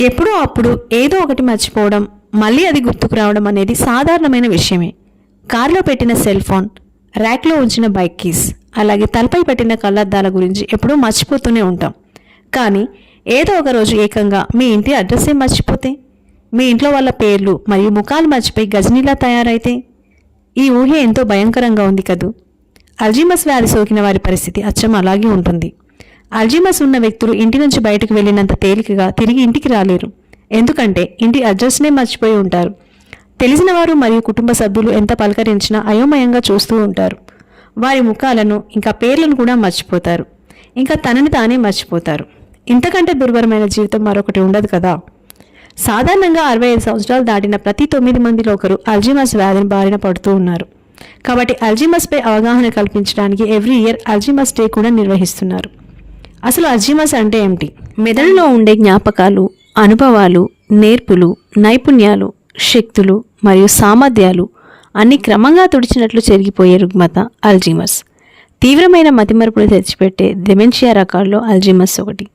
ఎప్పుడో అప్పుడు ఏదో ఒకటి మర్చిపోవడం మళ్ళీ అది గుర్తుకు రావడం అనేది సాధారణమైన విషయమే. కారులో పెట్టిన సెల్ ఫోన్ ర్యాక్లో ఉంచిన బైక్ కీస్ అలాగే తలపై పెట్టిన కళ్ళద్దాల గురించి ఎప్పుడూ మర్చిపోతూనే ఉంటాం. కానీ ఏదో ఒక రోజు ఏకంగా మీ ఇంటి అడ్రస్సే మర్చిపోతే మీ ఇంట్లో వాళ్ళ పేర్లు మరియు ముఖాలు మర్చిపోయి గజనీలా తయారైతే? ఈ ఊహ ఎంతో భయంకరంగా ఉంది కదూ? అల్జీమస్ వ్యాధి సోకిన వారి పరిస్థితి అచ్చం అలాగే ఉంటుంది. అల్జీమస్ ఉన్న వ్యక్తులు ఇంటి నుంచి బయటకు వెళ్ళినంత తేలికగా తిరిగి ఇంటికి రాలేరు. ఎందుకంటే ఇంటి అడ్రస్నే మర్చిపోయి ఉంటారు. తెలిసిన వారు మరియు కుటుంబ సభ్యులు ఎంత పలకరించినా అయోమయంగా చూస్తూ ఉంటారు. వారి ముఖాలను ఇంకా పేర్లను కూడా మర్చిపోతారు. ఇంకా తనని తానే మర్చిపోతారు. ఇంతకంటే దుర్భరమైన జీవితం మరొకటి ఉండదు కదా? సాధారణంగా అరవై ఐదు సంవత్సరాలు దాటిన ప్రతి తొమ్మిది మందిలో ఒకరు అల్జీమస్ వ్యాధిని బారిన పడుతూ ఉన్నారు. కాబట్టి అల్జీమస్పై అవగాహన కల్పించడానికి ఎవ్రీ ఇయర్ అల్జీమస్ డే కూడా నిర్వహిస్తున్నారు. అసలు అల్జీమస్ అంటే ఏమిటి? మెదడులో ఉండే జ్ఞాపకాలు అనుభవాలు నేర్పులు నైపుణ్యాలు శక్తులు మరియు సామర్థ్యాలు అన్ని క్రమంగా తుడిచినట్లు చెరిగిపోయే రుగ్మత అల్జీమస్. తీవ్రమైన మతిమరుపును తెచ్చిపెట్టే డెమెన్షియా రకాల్లో అల్జీమస్ ఒకటి.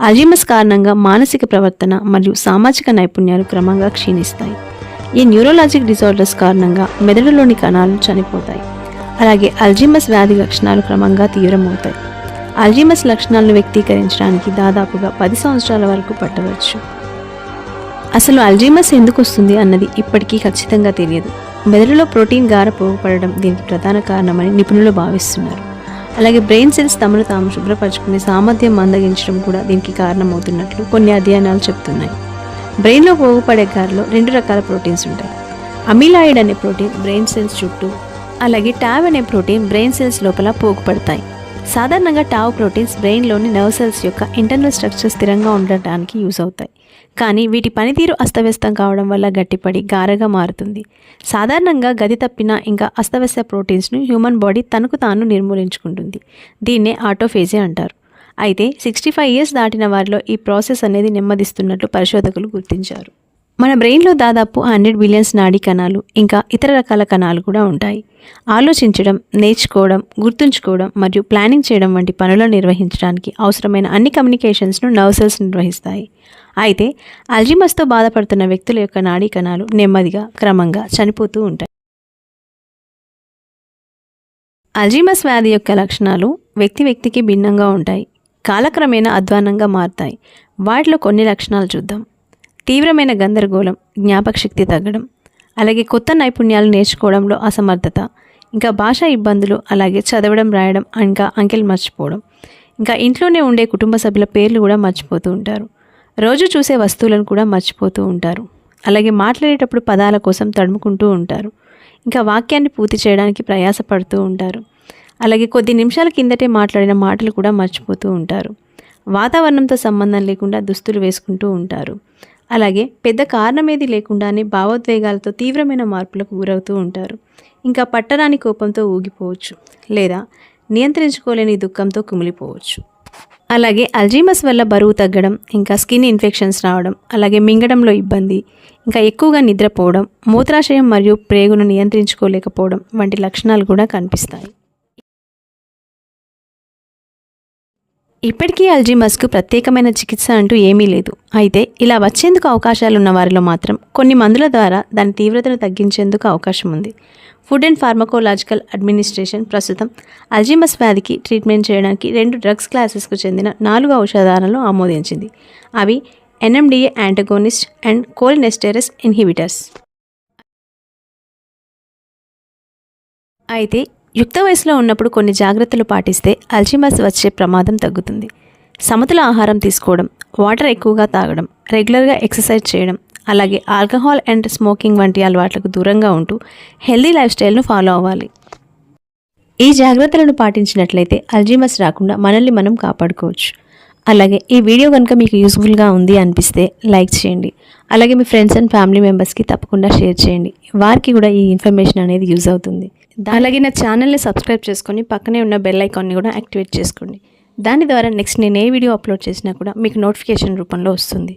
అల్జీమస్ కారణంగా మానసిక ప్రవర్తన మరియు సామాజిక నైపుణ్యాలు క్రమంగా క్షీణిస్తాయి. ఈ న్యూరోలాజిక్ డిజార్డర్స్ కారణంగా మెదడులోని కణాలు చనిపోతాయి. అలాగే అల్జీమస్ వ్యాధి లక్షణాలు క్రమంగా తీవ్రమవుతాయి. అల్జీమస్ లక్షణాలను వ్యక్తీకరించడానికి దాదాపుగా పది సంవత్సరాల వరకు పట్టవచ్చు. అసలు అల్జీమస్ ఎందుకు వస్తుంది అన్నది ఇప్పటికీ ఖచ్చితంగా తెలియదు. మెదడులో ప్రోటీన్ గార పోగుపడడం దీనికి ప్రధాన కారణమని నిపుణులు భావిస్తున్నారు. అలాగే బ్రెయిన్ సెల్స్ తమను తాము శుభ్రపరచుకునే సామర్థ్యం మందగించడం కూడా దీనికి కారణమవుతున్నట్లు కొన్ని అధ్యయనాలు చెప్తున్నాయి. బ్రెయిన్లో పోగుపడే గారిలో రెండు రకాల ప్రోటీన్స్ ఉంటాయి. అమిలాయిడ్ అనే ప్రోటీన్ బ్రెయిన్ సెల్స్ చుట్టూ అలాగే టావ్ అనే ప్రోటీన్ బ్రెయిన్ సెల్స్ లోపల పోగుపడతాయి. సాధారణంగా టావ్ ప్రోటీన్స్ బ్రెయిన్లోని నర్వ్ సెల్స్ యొక్క ఇంటర్నల్ స్ట్రక్చర్ స్థిరంగా ఉండటానికి యూస్ అవుతాయి. కానీ వీటి పనితీరు అస్తవ్యస్తం కావడం వల్ల గట్టిపడి గారగా మారుతుంది. సాధారణంగా గది తప్పిన ఇంకా అస్తవ్యస్త ప్రోటీన్స్ను హ్యూమన్ బాడీ తనకు తాను నిర్మూలించుకుంటుంది. దీన్నే ఆటోఫేజీ అంటారు. అయితే సిక్స్టీ ఫైవ్ ఇయర్స్ దాటిన వారిలో ఈ ప్రాసెస్ అనేది నెమ్మదిస్తున్నట్లు పరిశోధకులు గుర్తించారు. మన బ్రెయిన్లో దాదాపు హండ్రెడ్ బిలియన్స్ నాడీ కణాలు ఇంకా ఇతర రకాల కణాలు కూడా ఉంటాయి. ఆలోచించడం నేర్చుకోవడం గుర్తుంచుకోవడం మరియు ప్లానింగ్ చేయడం వంటి పనులను నిర్వహించడానికి అవసరమైన అన్ని కమ్యూనికేషన్స్ను నర్వ్ సెల్స్ నిర్వహిస్తాయి. అయితే అల్జిమస్తో బాధపడుతున్న వ్యక్తుల యొక్క నాడీ కణాలు నెమ్మదిగా క్రమంగా చనిపోతూ ఉంటాయి. అల్జీమస్ వ్యాధి యొక్క లక్షణాలు వ్యక్తి వ్యక్తికి భిన్నంగా ఉంటాయి కాలక్రమేణా అధ్వానంగా మారుతాయి. వాటిలో కొన్ని లక్షణాలు చూద్దాం. తీవ్రమైన గందరగోళం జ్ఞాపకశక్తి తగ్గడం అలాగే కొత్త నైపుణ్యాలు నేర్చుకోవడంలో అసమర్థత ఇంకా భాషా ఇబ్బందులు అలాగే చదవడం రాయడం ఇంకా అంకెలు మర్చిపోవడం. ఇంకా ఇంట్లోనే ఉండే కుటుంబ సభ్యుల పేర్లు కూడా మర్చిపోతూ ఉంటారు. రోజు చూసే వస్తువులను కూడా మర్చిపోతూ ఉంటారు. అలాగే మాట్లాడేటప్పుడు పదాల కోసం తడుముకుంటూ ఉంటారు. ఇంకా వాక్యాన్ని పూర్తి చేయడానికి ప్రయాసపడుతూ ఉంటారు. అలాగే కొద్ది నిమిషాల కిందటే మాట్లాడిన మాటలు కూడా మర్చిపోతూ ఉంటారు. వాతావరణంతో సంబంధం లేకుండా దుస్తులు వేసుకుంటూ ఉంటారు. అలాగే పెద్ద కారణమేది లేకుండానే భావోద్వేగాలతో తీవ్రమైన మార్పులకు గురవుతూ ఉంటారు. ఇంకా పట్టరాని కోపంతో ఊగిపోవచ్చు లేదా నియంత్రించుకోలేని దుఃఖంతో కుమిలిపోవచ్చు. అలాగే అల్జీమస్ వల్ల బరువు తగ్గడం ఇంకా స్కిన్ ఇన్ఫెక్షన్స్ రావడం అలాగే మింగడంలో ఇబ్బంది ఇంకా ఎక్కువగా నిద్రపోవడం మూత్రాశయం మరియు ప్రేగును నియంత్రించుకోలేకపోవడం వంటి లక్షణాలు కూడా కనిపిస్తాయి. ఇప్పటికీ అల్జీమస్కు ప్రత్యేకమైన చికిత్స అంటూ ఏమీ లేదు. అయితే ఇలా వచ్చేందుకు అవకాశాలు ఉన్న వారిలో మాత్రం కొన్ని మందుల ద్వారా దాని తీవ్రతను తగ్గించేందుకు అవకాశం ఉంది. ఫుడ్ అండ్ ఫార్మకోలాజికల్ అడ్మినిస్ట్రేషన్ ప్రస్తుతం అల్జీమస్ వ్యాధికి ట్రీట్మెంట్ చేయడానికి రెండు డ్రగ్స్ క్లాసెస్కు చెందిన నాలుగు ఔషధాలను ఆమోదించింది. అవి NMDA antagonist and cholinesterase inhibitors. అయితే యుక్త వయసులో ఉన్నప్పుడు కొన్ని జాగ్రత్తలు పాటిస్తే అల్జిమస్ వచ్చే ప్రమాదం తగ్గుతుంది. సమతుల ఆహారం తీసుకోవడం వాటర్ ఎక్కువగా తాగడం రెగ్యులర్గా ఎక్సర్సైజ్ చేయడం అలాగే ఆల్కహాల్ అండ్ స్మోకింగ్ వంటి అలవాట్లకు దూరంగా ఉంటూ హెల్దీ లైఫ్ స్టైల్ను ఫాలో అవ్వాలి. ఈ జాగ్రత్తలను పాటించినట్లయితే అల్జీమస్ రాకుండా మనల్ని మనం కాపాడుకోవచ్చు. అలాగే ఈ వీడియో కనుక మీకు యూస్ఫుల్గా ఉంది అనిపిస్తే లైక్ చేయండి. అలాగే మీ ఫ్రెండ్స్ అండ్ ఫ్యామిలీ మెంబర్స్కి తప్పకుండా షేర్ చేయండి. వారికి కూడా ఈ ఇన్ఫర్మేషన్ అనేది యూజ్ అవుతుంది. అలాగే నా ఛానల్ని సబ్స్క్రైబ్ చేసుకొని పక్కనే ఉన్న బెల్ ఐకాన్ని కూడా యాక్టివేట్ చేసుకోండి. దాని ద్వారా నెక్స్ట్ నేను ఏ వీడియో అప్లోడ్ చేసినా కూడా మీకు నోటిఫికేషన్ రూపంలో వస్తుంది.